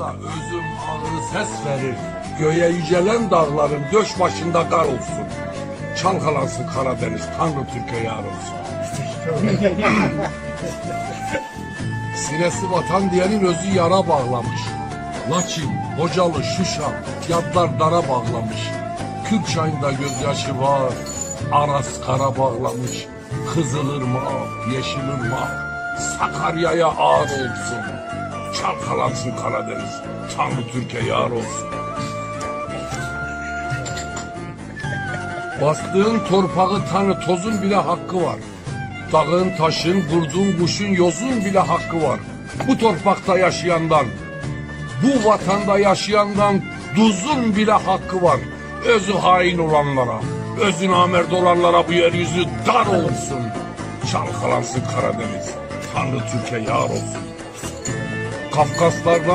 da özüm ağır ses verir. Göğe yücelen dağların döş başında kar olsun. Çalkalansın Karadeniz, Tanrı Türkiye yar olsun. Sinesi vatan diyenin özü yara bağlamış. Laçin, Hocalı, Şuşa, yadlar dara bağlamış. Kürk çayında gözyaşı var, Aras kara bağlamış. Kızılırmak, Yeşilırmak, Sakarya'ya ağır olsun. Çalkalansın Karadeniz, Tanrı Türkiye yar olsun. Bastığın torpağı tanı tozun bile hakkı var. Dağın, taşın, kurdun, kuşun, yozun bile hakkı var. Bu torpakta yaşayandan, bu vatanda yaşayandan duzun bile hakkı var. Özü hain olanlara, özü namert olanlara bu yeryüzü dar olsun. Çalkalansın Karadeniz, Tanrı Türkiye yar olsun. Kafkaslardan